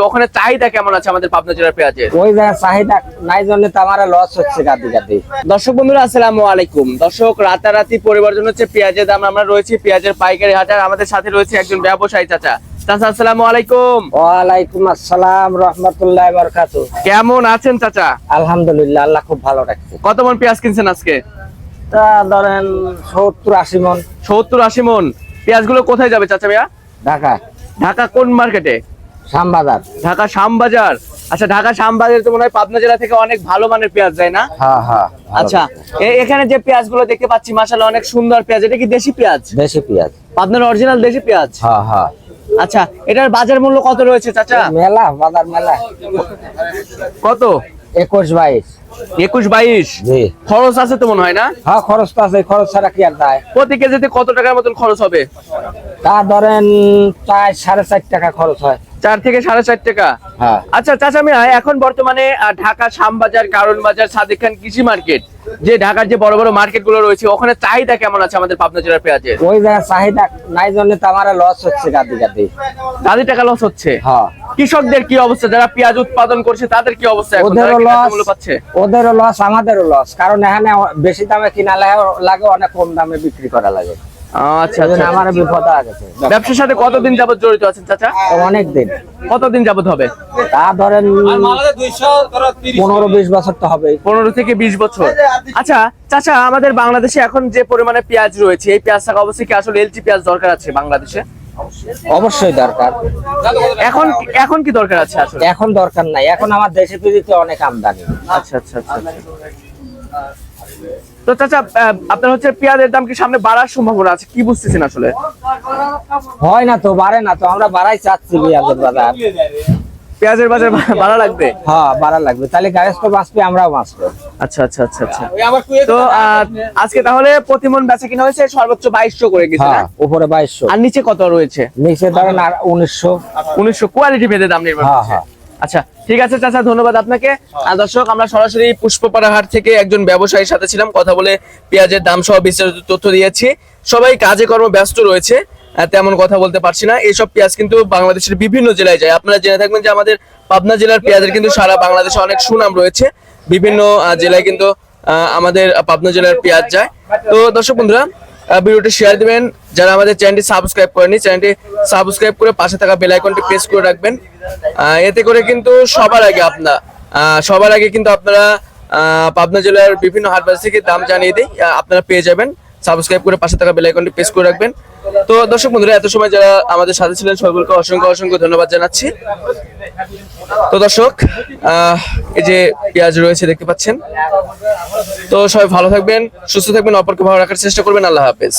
তো ওখানে চাহিদা কেমন আছে আমাদের পাবনা জেলার পেঁয়াজের? ওই জায়গায় চাহিদা নাই জন্য তো আমার লস হচ্ছে গাদি গাদি। দর্শক বন্ধুরা আসসালামু আলাইকুম। দর্শক রাতারাতি পরিবর্তন হচ্ছে পেঁয়াজের দাম। আমরা রয়েছি পেঁয়াজের পাইকারি হাটার আমাদের সাথে রয়েছে একজন ব্যবসায়ী চাচা। চাচা আসসালামু আলাইকুম। ওয়ালাইকুম আসসালাম রহমতুল্লাহ বরকাত কেমন আছেন চাচা? আলহামদুলিল্লাহ আল্লাহ খুব ভালো রাখছে। কত মন পেঁয়াজ কিনছেন আজকে? তা ধরেন সত্তর আশি মন। সত্তর আশি মন। পেঁয়াজগুলো কোথায় যাবে চাচা ভাইয়া? ঢাকা ঢাকা কোন মার্কেটে? শ্যামবাজার। ঢাকা শ্যামবাজার? আচ্ছা ঢাকা শ্যামবাজার তো মনে হয় পাবনা জেলা থেকে অনেক ভালো মানের পেঁয়াজ যায় না? হ্যাঁ হ্যাঁ আচ্ছা এখানে যে পেঁয়াজগুলো দেখতে পাচ্ছি মাসাল্লাহ অনেক সুন্দর পেঁয়াজ। এটা কি দেশি পেঁয়াজ? দেশি পেঁয়াজ। পাবনার অরিজিনাল দেশি পেঁয়াজ? হ্যাঁ হ্যাঁ। আচ্ছা এটার বাজার মূল্য কত রয়েছে চাচা? মেলা বাজার মেলা। কত? একুশ বাইশ। একুশ বাইশ? খরচ আছে তো মনে হয় না? হ্যাঁ খরচ তো আছে খরচ ছাড়া কি আর দেয় প্রতি কেজিতে কত টাকার মতন খরচ হবে? তা ধরেন চার সাড়ে চার টাকা খরচ হয়। চার থেকে সাড়ে চার টাকা। হ্যাঁ। আচ্ছা চাচা মিয়া এখন বর্তমানে ঢাকা শ্যামবাজার কারণ বাজার সাদিক খান কৃষি মার্কেট যে ঢাকার যে বড় বড় মার্কেটগুলো রয়েছে ওখানে চাহিদা কেমন আছে আমাদের পাবনা জেলার পেঁয়াজের? ওই জায়গায় চাহিদা নাই জন্য তো আমার লস হচ্ছে গাদি গাদি। দাদি টাকা লস হচ্ছে? হ্যাঁ। কৃষকদের কি অবস্থা? যারা পেঁয়াজ উৎপাদন করছে তাদের কি অবস্থা ওদেরও লস পাচ্ছে? ওদেরও লস আমাদেরও লস কারণ এখানে বেশি দামে কিনা লাগে- লাগে অনেক কম দামে বিক্রি করা লাগে। আচ্ছা আচ্ছা। আমার বিপদ গেছে ব্যবসার সাথে কতদিন যাবত জড়িত আছেন চাচা? অনেক দিন কতদিন যাবত হবে? তা ধরেন পনেরো বিশ বছর তো হবে পনেরো থেকে বিশ বছর। আচ্ছা চাচা আমাদের বাংলাদেশে এখন যে পরিমাণে পেঁয়াজ রয়েছে এই পেঁয়াজ থাকা অবশ্যই কি আসলে এলচি পেঁয়াজ দরকার আছে বাংলাদেশে? অবশ্যই দরকার। এখন এখন কি দরকার আছে আসলে? এখন দরকার নাই। এখন আমার দেশে পিড়িতে অনেক আমদানি। আচ্ছা আচ্ছা আচ্ছা। তো চাচা আপনার হচ্ছে পেঁয়াজের দাম কি সামনে বাড়ার সম্ভাবনা আছে? কি বুঝতেছেন আসলে? হয় না তো বাড়ে না তো আমরা বাড়াই চাচ্ছি পেঁয়াজের বাজার। পেঁয়াজের বাজার বাড়া লাগবে? হ্যাঁ বাড়া লাগবে। তাহলে গ্যারেজ তো বাঁচবে আমরাও বাঁচবো আচ্ছা আচ্ছা আচ্ছা আচ্ছা। তো আজকে তাহলে প্রতিমন বেচা কিনা হয়েছে সর্বোচ্চ বাইশশো করে গেছে হ্যাঁ উপরে বাইশশো। আর নিচে কত রয়েছে? নিচে ধরেন উনিশশো। উনিশশো। কোয়ালিটি ভেদে দাম নির্ভর হ্যাঁ হ্যাঁ। আচ্ছা ঠিক আছে চাচা, ধন্যবাদ আপনাকে। আর দর্শক, আমরা সরাসরি পুষ্পপাড়া হাট থেকে একজন ব্যবসায়ীর সাথে ছিলাম, কথা বলে পেঁয়াজের দাম সহ বিস্তারিত তথ্য দিয়েছি। সবাই কাজে কর্ম ব্যস্ত রয়েছে তেমন কথা বলতে পারছি না। এইসব পেঁয়াজ কিন্তু বাংলাদেশের বিভিন্ন জেলায় যায়। আপনারা জেনে থাকবেন যে আমাদের পাবনা জেলার পেঁয়াজের কিন্তু সারা বাংলাদেশে অনেক সুনাম রয়েছে। বিভিন্ন জেলায় কিন্তু আমাদের পাবনা জেলার পেঁয়াজ যায়। তো দর্শক বন্ধুরা ভিডিওটি শেয়ার দিবেন। যারা আমাদের চ্যানেলটি সাবস্ক্রাইব করেনি চ্যানেলটি সাবস্ক্রাইব করে পাশে থাকা বেল আইকনটি প্রেস করে রাখবেন। এতে করে কিন্তু সবার আগে আপনার সবার আগে কিন্তু আপনারা পাবনা জেলার বিভিন্ন হাট থেকে দাম জানিয়ে দিই আপনারা পেয়ে যাবেন। সাবস্ক্রাইব করে পাশে থাকা বেল আইকনটি প্রেস করে রাখবেন। তো দর্শক বন্ধুরা, এত সময় যারা আমাদের সাথে ছিলেন সকলকে অসংখ্য অসংখ্য ধন্যবাদ জানাচ্ছি। তো দর্শক এই যে পেঁয়াজ রয়েছে দেখতে পাচ্ছেন। তো সবাই ভালো থাকবেন, সুস্থ থাকবেন, অপরকে ভালো রাখার চেষ্টা করবেন। আল্লাহ হাফেজ।